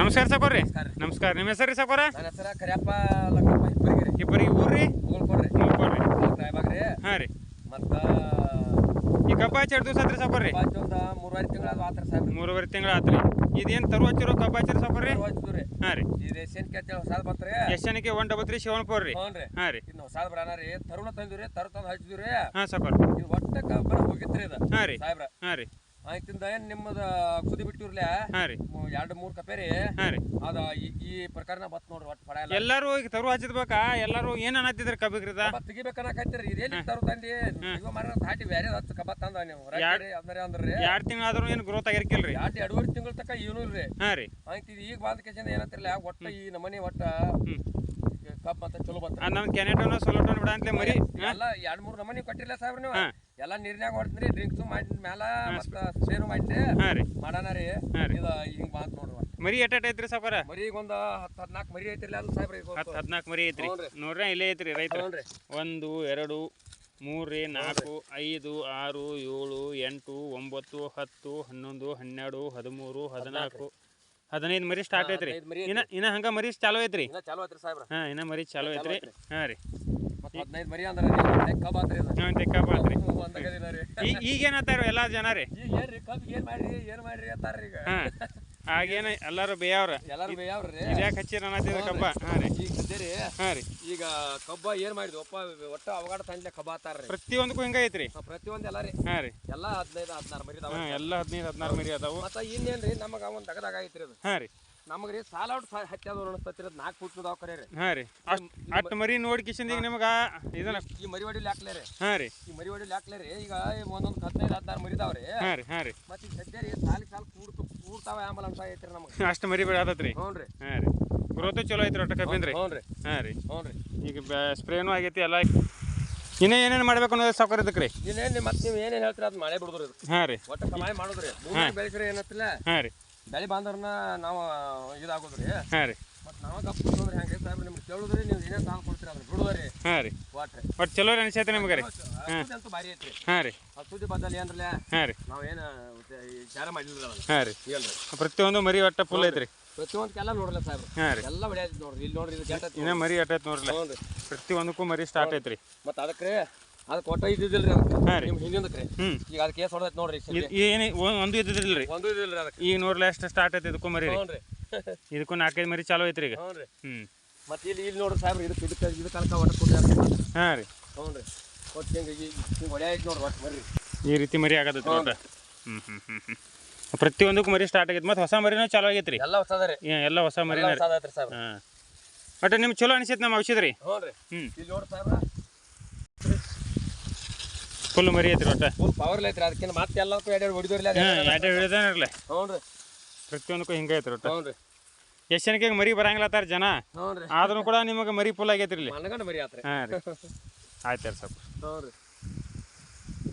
ನಮಸ್ಕಾರ ಸಕೋರಿ ನಮಸ್ಕಾರ ರೀ. ನಿಮ್ಮ ಹೆಸರು ರೀ ಸಾಕೋರ? ನನ್ನ ಹೆಸರ ಕರಿಯಪ್ಪ ಲಕ್ಕಪ್ಪ ಇಬ್ಬರಿಗೆ ಇಬ್ಬರಿಗೆ ಊರ್ರಿ? ಕೊಡ್ರಿ ನೋಡ್ಕೊಡ್ರಿ ರಾಯಬಾಗ್ರಿ. ಹಾಂ ರೀ. ಮತ್ತ ಈ ಕಬ್ಬ ಹಚ್ಚಿ ಎರಡು ದಿವಸ ಆತ್ರಿ ಸಕೋರಿ ಒಂದು ಮೂರುವರೆ ತಿಂಗಳ ಆತ್ರಿ ಸಾಹೇಬ್ರಿ ಮೂರುವರೆ ತಿಂಗಳ ಆತ್ರಿ. ಇದೇನ್ ತರು ಹಚ್ಚಿರೋ ಕಬ್ಬ ಹಚ್ಚಿರಿ ಸಾಕೋರಿ ಹಚ್ಚಿದ್ರಿ ಹಾಂ ರೀ. ಇದು ಹೊಸಾದ್ ಬತ್ರಿ. ಎಷ್ಟನಿಗೆ one double three seven four ರೀ. ಹ್ಞೂ ರೀ ಹಾಂ ರೀ. ಇನ್ನು ಹೊಸಾದ್ ಬರಾನ ರೀ. ತರುಣ ತಂದಿವ್ರಿ ತರು ತಂದು ಹಚ್ಚಿದ್ರಿ ಹಾಂ ಸಾಕೋರ್ ಇದು ಒಟ್ಟ ಕಬ್ಬನ ಹೋಗಿತ್ರಿ ಇದು. ಹಾಂ ರೀ. ಸಾಹೇಬ್ರ. ಹಾಂ ರೀ. ಆಯ್ತಿಂದ ಏನ್ ನಿಮ್ಮದ ಕುದಿ ಬಿಟ್ಟಿರ್ಲೆ? ಹಾಂ ರೀ. ಎರಡು ಮೂರು ಕಪೇರಿ? ರೀ ಹಾಂ ರೀ. ಅದ ಈ- ಈ ಪ್ರಕಾರನ ಬತ್ ನೋಡ್ರಿ ಒಟ್ಟು ಪಡ ಎಲ್ಲ ಎಲ್ಲರೂ ಈಗ ತರು ಹಚ್ಚಿದ್ಬೇಕಾ? ಎಲ್ಲರೂ ಏನು ಅನ್ನತ್ತಿದ್ರ ಕಬ್ಬಿಗ್ರದ? ಕಬ್ಬ ತೆಗಿಬೇಕನ್ನಕತ್ತೀರಿ. ತರು ತಂದಿ? ಇವ ಮರ ತಾಟಿ ಬೇರೆ ಹಚ್ಚ ಕಬ್ಬ ತಂದ ನೀವು. ಅಂದ್ರೆ ಅಂದ್ರಿ. ಎರಡ್ ತಿಂಗಳು ಆದ್ರೂ ಏನು ಗ್ರೋತ್ ಆಗಿರ್ಕಿಲ್ರಿ? ಎರಡು ಎರಡೂವರೆ ತಿಂಗಳ ತನಕ ಏನೂ ಇಲ್ರಿ. ಹಾಂ ರೀ. ಆಯ್ತು ಇದು ಈಗ ಬಂದ ಕೆಸಿಂದ ಏನಂತಿರಲ್ಲ ಒಟ್ಟ ಈ ನಮನಿ ಒಟ್ಟ ಹ್ಞೂ ಕಪ್ ಅಂತ ಚಲೋ ಬಂತ ನಮ್ ಕೆನೆಟೋನ ಸೊಲೋಟೋನ್ ಬಿಡ ಅಂತಲೇ ಮರಿ ಎಲ್ಲ ಎರಡ್ ಮೂರ್ ನಮನಿ ಕೊಟ್ಟಿಲ್ಲ ಸಾಹೇಬ್ರ ನೀವು. ಹಾ. ಎಲ್ಲ ನೀರ್ನ್ಯಾಗ ಹೊಡ್ತೀನಿ ಡ್ರಿಂಕ್ಸ್ ಮಾಡಿ ಮ್ಯಾಲ ಮತ್ತ ಸೇರು ಮಾಡಿ ಹಾಂ ರೀ. ಇದು ಹಿಂಗ್ ಮಾತ್ ನೋಡುವ. ಮರಿ ಎಟ್ಟ ಐತ್ರಿ ಸಾಬರ ಮರಿ ಈಗ ಒಂದ್ ಹತ್ತು ಹದಿನಾಲ್ಕು ಮರಿ ಐತ್ರಿ ಅದು ಸಾಹೇಬ್ರಿ ಹತ್ತು ಹದಿನಾಲ್ಕು ಮರಿ ಐತ್ರಿ. ನೋಡ್ರಿ ಇಲ್ಲೇ ಐತ್ರಿ ರೈತ ಒಂದು ಎರಡು ಮೂರು ನಾಲ್ಕು ಐದು ಆರು ಏಳು ಎಂಟು ಒಂಬತ್ತು ಹತ್ತು ಹನ್ನೊಂದು ಹನ್ನೆರಡು ಹದಿಮೂರು ಹದಿನಾಲ್ಕು ಹದಿನೈದು ಮರಿ ಸ್ಟಾರ್ಟ್ ಐತ್ರಿ. ಇನ್ನ ಇನ್ನ ಹಂಗ ಮರಿ ಚಾಲೋ ಐತ್ರಿ. ಚಾಲೋ ಐತ್ರಿ ಸಾಹೇಬ್ರ. ಹಾ ಇನ್ನ ಮರಿ ಚಾಲೋ ಐತ್ರಿ. ಹಾ ರೀ. ಹದಿನೈದು ಮರಿ ಅಂದ್ರೆ ಈಗ ಈಗೇನತ್ತಾರ ಎಲ್ಲ ಜನ ರೀ ಏನ್ರಿ ಕಬ್ಬ್ ಏನ್ ಮಾಡ್ರಿ ಏನ್ ಮಾಡ್ರಿ ಅಂತಾರ್ರಿ ಈಗ. ಹಾಗೇನೇ ಆಗೇನ ಎಲ್ಲರೂ ಬೇಯವ್ರ? ಎಲ್ಲಾರು ಬೇಯವ್ರಿ ಇದ್ಯಾಕೆ ಹಚ್ಚಿರ ಅನ್ನತ್ತಿದ್ರ ಕಬ್ಬ? ಹಾಂ ರೀ. ಈಗ ಸದ್ಯರಿ ಹಾಂ ರೀ. ಈಗ ಕಬ್ಬ ಏನ್ ಮಾಡಿದ್ವಿ? ಒಪ್ಪ ಒಟ್ಟ ಅವಗಾಡ ತಂದ್ಲೆ ಕಬ್ಬ ಆತಾರ್ರಿ. ಪ್ರತಿಯೊಂದಕ್ಕೂ ಹಿಂಗ ಐತ್ರಿ. ಪ್ರತಿಯೊಂದು ಎಲ್ಲ ರೀ. ಹಾಂ ರೀ. ಎಲ್ಲ ಹದಿನೈದು ಹದಿನಾರು ಮರಿ ಹಾಂ ಎಲ್ಲ ಹದಿನೈದು ಹದಿನಾರು ಮರಿ ಅದಾವು. ಮತ್ತ ಇನ್ನೇನ್ರಿ ನಮಗ ಒಂದ್ ತಗದಾಗ ಐತ್ರಿ ಅದು. ಹಾಂ ರೀ. ನಮಗ್ರಿ ಸಾಲ ಔಟ್ ಅನಿಸ್ತತ್ರಿ ಅದು ನಾಲ್ಕು ಫುಟ್ ಅದಾವ ಕರೆ ರೀ. ಹಾಂ ರೀ. ಅಷ್ಟು ಅಷ್ಟು ಮರಿ ನೋಡಿ ಕಿಶನ್ ಈಗ ನಿಮಗ ಇದನ್ನ ಈ ಮರಿ ಹೊಡಿಲಿ ಹಾಕ್ಲೇ ರೀ. ಹಾಂ ರೀ. ಈ ಮರಿ ಹೊಡಿಲಿ ಹಾಕ್ಲೇ ರೀ. ಈಗ ಒಂದೊಂದು ಹದಿನೈದು ಹದಿನಾರು ಮರಿ ಇದಾವ್ರಿ ಹಾಂ ರೀ ಹಾಂ ರೀ. ಮತ್ತೆ ಈಗ ಸದ್ಯ ರೀ ಸಾಲಿಗೆ ಸಾಲ ಕೂಡ್ತು ಕೂಡ್ತಾವ ಆಮೇಲೆ ಅಂತ ಐತ್ರಿ ನಮಗೆ. ಅಷ್ಟು ಮರಿ ಬೆಳತತ್ರಿ ಹ್ಞೂ ರೀ. ಹಾಂ ರೀ. ಗ್ರೋತು ಚಲೋ ಐತ್ರಿ ಒಟ್ಟ ಕಬ್ಬಿನ ರೀ. ಹ್ಞೂ ರೀ. ಹಾಂ ರೀ. ಹ್ಞೂ ರೀ. ಈಗ ಸ್ಪ್ರೇನು ಆಗೈತಿ ಎಲ್ಲ ಇನ್ನೇ ಏನೇನು ಮಾಡ್ಬೇಕು ಅನ್ನೋದು ಸೌಕರ್ಯ ಇದಕ್ಕೆ ರೀ ಇನ್ನೇನು ಮತ್ತೆ ನೀವು ಏನೇನು ಹೇಳ್ತೀರಿ ಅದು ಮಳೆ ಬಿಡುದ್ರಿ ಹಾ ಹಾಂ ರೀ. ಒಟ್ಟು ಕಮಾಯಿ ಮಾಡಿದ್ರಿ. ಬೆಳೆಸ್ರಿ ಏನತ್ತಿಲ್ಲ ಹಾಂ ರೀ. ಬೆಳೆ ಬಂದ್ರನ್ನ ನಾವು ಇದಾಗೋದ್ರಿ. ಹಾಂ ರೀ. ಮತ್ತು ನಾವ ಗಪ್ಪ ಅಂದ್ರೆ ಹೆಂಗೆ ಸಾಹೇಬ್ರ? ನಿಮ್ಗೆ ಕೇಳುದ್ರಿ ನೀವು ಏನೇ ಸಾಲ ಕೊಡ್ತೀರಿ ಅದನ್ನ ಬಿಡುದ್ರಿ ಹಾಂ ರೀ. ವಾಟ್ರಿ ಒಟ್ಟು ಚಲೋ ಅನಿಸೈತೆ ನಿಮ್ಗೆ ರೀ. ಅಂತೂ ಭಾರಿ ಐತ್ರಿ. ಹಾಂ ರೀ. ಆ ಸುದ್ದಿ ಬದಲಿ ಏನ್ರಲ್ಲ ಹಾಂ ರೀ. ನಾವೇನು ವಿಚಾರ ಮಾಡಿಲ್ಲ ಅದನ್ನ ಹಾಂ ರೀ. ಏನ್ರಿ? ಪ್ರತಿಯೊಂದು ಮರಿ ಒಟ್ಟ ಫುಲ್ ಐತ್ರಿ. ಹಾಂ ರೀ. ಎಲ್ಲ ನೋಡ್ರಿ. ಇಲ್ಲಿ ನೋಡ್ರಿ ಇದು ಕೆಟ್ಟ ಇನ್ನೂ ಮರಿ ಅಟ್ಟೈತೆ ನೋಡ್ರಿ ಪ್ರತಿಯೊಂದಕ್ಕೂ ಮರಿ ಸ್ಟಾರ್ಟ್ ಐತ್ರಿ. ಮತ್ತ ಅದಕ್ಕೆ ಅದಕ್ಕೆ ಒಟ್ಟ ಇದ್ದಿದ್ದಿಲ್ರಿ ರೀ ಅದಕ್ಕೆ. ಹಾಂ ರೀ. ನಿಮ್ಮ ಹಿಂದಿಂದಕ್ಕೆ ಹ್ಞೂ ಈಗ ಅದಕ್ಕೆ ಕೇಸ್ ಹೊಡೆದೈತೆ ನೋಡ್ರಿ ಸದ್ಯ. ಏನು ಒಂದು ಇದ್ದಿದ್ದಿಲ್ರಿ. ರೀ ಒಂದು ಇದಿಲ್ಲ ರೀ ಅದಕ್ಕೆ. ಈಗ ನೋಡ್ರಿ ಎಷ್ಟು ಸ್ಟಾರ್ಟ್ ಐತಿ ಇದಕ್ಕೂ ಮರಿ ಹ್ಞೂ ರೀ ಇದಕ್ಕೂ ನಾಲ್ಕೈದು ಮರಿ ಚಾಲೂ ಐತ್ರಿ ಈಗ. ಹ್ಞೂ ರೀ ಹ್ಞೂ ಮತ್ತು ಇಲ್ಲಿ ಇಲ್ಲಿ ನೋಡ್ರಿ ಸಾಹೇಬ್ರಿ ಇದಕ್ಕೆ ಇದಕ್ಕೆ ಇದಕ್ಕೆ ಕನಕ ಒಟ್ಟು ಕೊಡ್ರಿ ಹಾಂ ರೀ. ಹ್ಞೂ ರೀ ಒಟ್ಟು ಹಿಂಗೆ ಹಿಂಗೆ ಹೊಡ್ಯಾಯ್ತು ನೋಡ್ರಿ ಒಟ್ಟು ಬರ್ರಿ ಈ ರೀತಿ ಮರಿ ಆಗತ್ತೈತಿ ಒಟ್ಟು. ಹ್ಮ್ ಹ್ಞೂ ಹ್ಞೂ ಹ್ಞೂ ಪ್ರತಿಯೊಂದಕ್ಕೂ ಮರಿ ಸ್ಟಾರ್ಟ್ ಆಗೈತಿ. ಮತ್ತೆ ಹೊಸ ಮರಿನೂ ಚಾಲೂ ಆಗೈತ್ರಿ. ಎಲ್ಲ ಹೊಸದ ರೀ ಎಲ್ಲ ಹೊಸ ಮರಿ ಮರಿನ ರೀ. ಹೊಸದ ಐತ್ರಿ ಸಾಹೇಬ್ರ. ಹಾಂ. ಬಟ್ ನಿಮ್ಗೆ ಚಲೋ ಅನಿಸೈತೆ ನಮ್ಮ ಔಷಧ ರೀ. ಹ್ಞೂ ರೀ ಹ್ಞೂ ಇಲ್ಲಿ ನೋಡ್ರಿ ಸಾಹೇಬ್ರ ಫುಲ್ ಮರಿ ಐತ್ರಿ ಒಟ್ಟ. ಫುಲ್ ಪವರ್ ಐತ್ರಿ ಅದಕ್ಕಿಂತ ಮತ್ತೆ ಎಲ್ಲದಕ್ಕೂ ಎರಡು ಹೊಡಿದ್ರಿ ಎರಡು ಹಿಡಿದಾನಿರಲ್ಲ ಹ್ಞೂ ರೀ ಪ್ರತಿಯೊಂದಕ್ಕೂ ಹಿಂಗೆ ಐತ್ರಿ ಒಟ್ಟು. ಹ್ಞೂ ರೀ ಎಷ್ಟು ಜನಕ್ಕೆ ಮರಿ ಬರಂಗಿಲ್ಲತ್ತಾರ ಜನ? ಆದ್ರೂ ಕೂಡ ನಿಮಗೆ ಮರಿ ಫುಲ್ ಆಗೈತ್ರಿ ಇಲ್ಲಿ. ಮನಗಂಡ ಮರಿ ಆತ್ರಿ. ಹಾಂ ರೀ. ಆಯ್ತು ರೀ ಸ್ವಲ್ಪ ಹ್ಞೂ ರೀ